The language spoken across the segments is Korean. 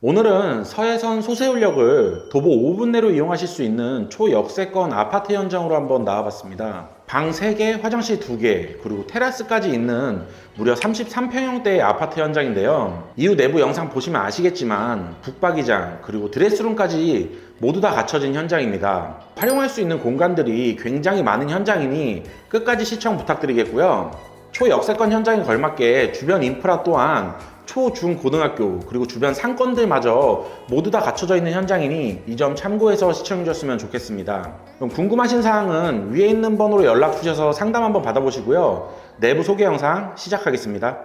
오늘은 서해선 소세울역을 도보 5분 내로 이용하실 수 있는 초역세권 아파트 현장으로 한번 나와봤습니다. 방 3개, 화장실 2개, 그리고 테라스까지 있는 무려 33평형대의 아파트 현장인데요. 이후 내부 영상 보시면 아시겠지만 북박이장, 그리고 드레스룸까지 모두 다 갖춰진 현장입니다. 활용할 수 있는 공간들이 굉장히 많은 현장이니 끝까지 시청 부탁드리겠고요. 초역세권 현장에 걸맞게 주변 인프라 또한 초, 중, 고등학교 그리고 주변 상권들마저 모두 다 갖춰져 있는 현장이니 이 점 참고해서 시청해 주셨으면 좋겠습니다. 그럼 궁금하신 사항은 위에 있는 번호로 연락 주셔서 상담 한번 받아보시고요. 내부 소개 영상 시작하겠습니다.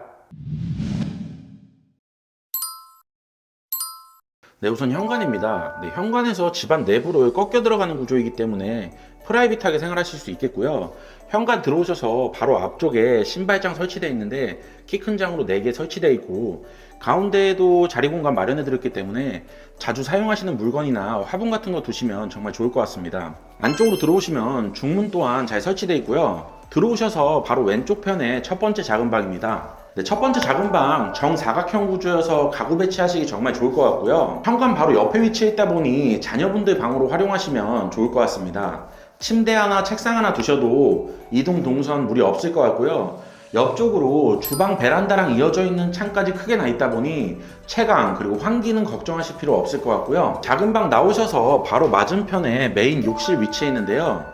네, 우선 현관입니다. 네, 현관에서 집안 내부로 꺾여 들어가는 구조이기 때문에 프라이빗하게 생활하실 수 있겠고요. 현관 들어오셔서 바로 앞쪽에 신발장 설치되어 있는데 키 큰 장으로 4개 설치되어 있고 가운데에도 자리 공간 마련해 드렸기 때문에 자주 사용하시는 물건이나 화분 같은 거 두시면 정말 좋을 것 같습니다. 안쪽으로 들어오시면 중문 또한 잘 설치되어 있고요. 들어오셔서 바로 왼쪽 편에 첫 번째 작은 방입니다. 네, 첫 번째 작은 방 정사각형 구조여서 가구 배치하시기 정말 좋을 것 같고요. 현관 바로 옆에 위치해 있다 보니 자녀분들 방으로 활용하시면 좋을 것 같습니다. 침대 하나, 책상 하나 두셔도 이동 동선 무리 없을 것 같고요. 옆쪽으로 주방 베란다랑 이어져 있는 창까지 크게 나 있다 보니 채광 그리고 환기는 걱정하실 필요 없을 것 같고요. 작은 방 나오셔서 바로 맞은편에 메인 욕실 위치해 있는데요.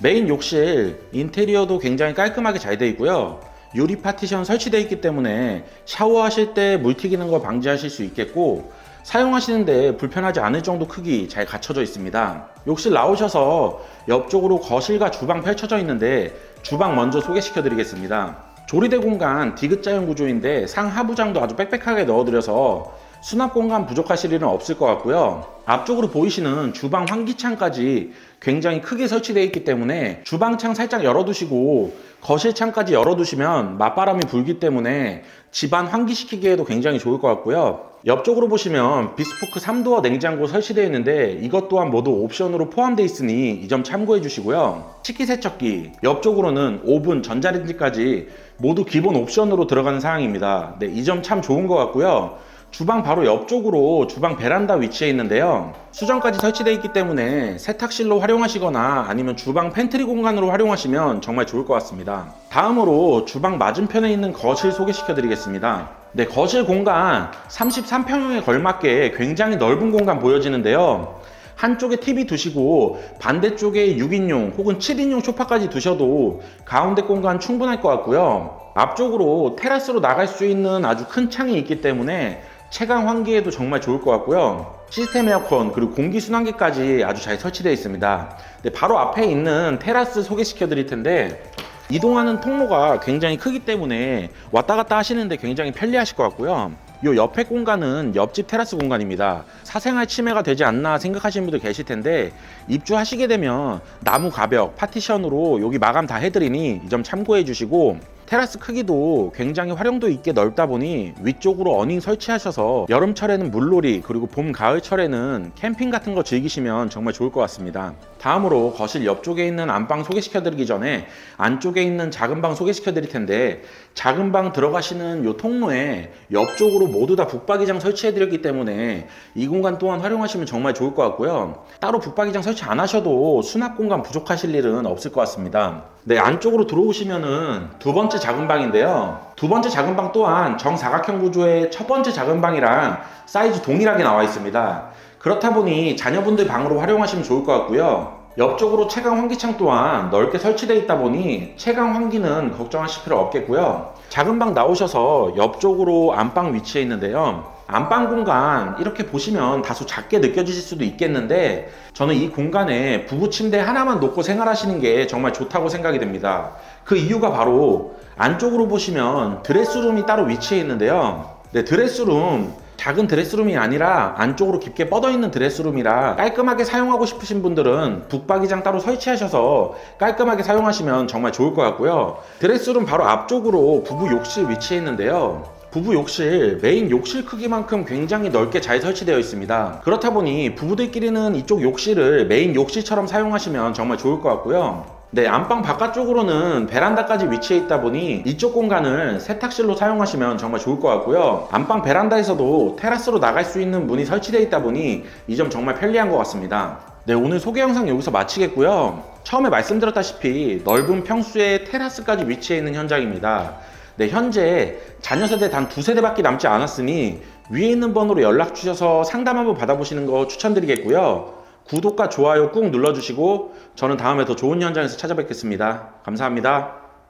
메인 욕실 인테리어도 굉장히 깔끔하게 잘 되어 있고요. 유리 파티션 설치되어 있기 때문에 샤워하실 때 물 튀기는 거 방지하실 수 있겠고 사용하시는데 불편하지 않을 정도 크기 잘 갖춰져 있습니다. 욕실 나오셔서 옆쪽으로 거실과 주방 펼쳐져 있는데 주방 먼저 소개시켜 드리겠습니다. 조리대 공간 디귿자형 구조인데 상하부장도 아주 빽빽하게 넣어드려서 수납 공간 부족하실 일은 없을 것 같고요. 앞쪽으로 보이시는 주방 환기창까지 굉장히 크게 설치되어 있기 때문에 주방창 살짝 열어두시고 거실 창까지 열어두시면 맞바람이 불기 때문에 집안 환기시키기에도 굉장히 좋을 것 같고요. 옆쪽으로 보시면 비스포크 3도어 냉장고 설치되어 있는데 이것 또한 모두 옵션으로 포함되어 있으니 이 점 참고해 주시고요. 식기세척기, 옆쪽으로는 오븐, 전자레인지까지 모두 기본 옵션으로 들어가는 사항입니다. 네, 이 점 참 좋은 것 같고요. 주방 바로 옆쪽으로 주방 베란다 위치해 있는데요. 수전까지 설치되어 있기 때문에 세탁실로 활용하시거나 아니면 주방 팬트리 공간으로 활용하시면 정말 좋을 것 같습니다. 다음으로 주방 맞은편에 있는 거실 소개시켜 드리겠습니다. 네, 거실 공간 33평형에 걸맞게 굉장히 넓은 공간 보여지는데요. 한쪽에 TV 두시고 반대쪽에 6인용 혹은 7인용 소파까지 두셔도 가운데 공간 충분할 것 같고요. 앞쪽으로 테라스로 나갈 수 있는 아주 큰 창이 있기 때문에 채광 환기에도 정말 좋을 것 같고요. 시스템 에어컨 그리고 공기 순환기까지 아주 잘 설치되어 있습니다. 네, 바로 앞에 있는 테라스 소개시켜 드릴 텐데 이동하는 통로가 굉장히 크기 때문에 왔다 갔다 하시는데 굉장히 편리하실 것 같고요. 요 옆에 공간은 옆집 테라스 공간입니다. 사생활 침해가 되지 않나 생각하시는 분들 계실 텐데 입주하시게 되면 나무 가벽 파티션으로 여기 마감 다 해드리니 이 점 참고해 주시고 테라스 크기도 굉장히 활용도 있게 넓다 보니 위쪽으로 어닝 설치하셔서 여름철에는 물놀이 그리고 봄 가을철에는 캠핑 같은 거 즐기시면 정말 좋을 것 같습니다. 다음으로 거실 옆쪽에 있는 안방 소개시켜 드리기 전에 안쪽에 있는 작은 방 소개시켜 드릴 텐데 작은 방 들어가시는 요 통로에 옆쪽으로 모두 다 북박이장 설치해 드렸기 때문에 이 공간 또한 활용하시면 정말 좋을 것 같고요. 따로 북박이장 설치 안 하셔도 수납 공간 부족하실 일은 없을 것 같습니다. 네, 안쪽으로 들어오시면은 두 번째 작은 방인데요. 두 번째 작은 방 또한 정사각형 구조의 첫 번째 작은 방이랑 사이즈 동일하게 나와 있습니다. 그렇다 보니 자녀분들 방으로 활용하시면 좋을 것 같고요. 옆쪽으로 채광 환기창 또한 넓게 설치되어 있다 보니 채광 환기는 걱정하실 필요 없겠고요. 작은 방 나오셔서 옆쪽으로 안방 위치해 있는데요. 안방 공간 이렇게 보시면 다소 작게 느껴지실 수도 있겠는데 저는 이 공간에 부부 침대 하나만 놓고 생활하시는 게 정말 좋다고 생각이 됩니다. 그 이유가 바로 안쪽으로 보시면 드레스룸이 따로 위치해 있는데요. 네, 드레스룸 작은 드레스룸이 아니라 안쪽으로 깊게 뻗어 있는 드레스룸이라 깔끔하게 사용하고 싶으신 분들은 북박이장 따로 설치하셔서 깔끔하게 사용하시면 정말 좋을 것 같고요. 드레스룸 바로 앞쪽으로 부부 욕실 위치해 있는데요. 부부 욕실 메인 욕실 크기만큼 굉장히 넓게 잘 설치되어 있습니다. 그렇다 보니 부부들끼리는 이쪽 욕실을 메인 욕실처럼 사용하시면 정말 좋을 것 같고요. 네, 안방 바깥쪽으로는 베란다까지 위치해 있다 보니 이쪽 공간을 세탁실로 사용하시면 정말 좋을 것 같고요. 안방 베란다에서도 테라스로 나갈 수 있는 문이 설치되어 있다 보니 이 점 정말 편리한 것 같습니다. 네, 오늘 소개 영상 여기서 마치겠고요. 처음에 말씀드렸다시피 넓은 평수에 테라스까지 위치해 있는 현장입니다. 네, 현재 자녀 세대 단 두 세대밖에 남지 않았으니 위에 있는 번호로 연락 주셔서 상담 한번 받아보시는 거 추천드리겠고요. 구독과 좋아요 꾹 눌러주시고 저는 다음에 더 좋은 현장에서 찾아뵙겠습니다. 감사합니다.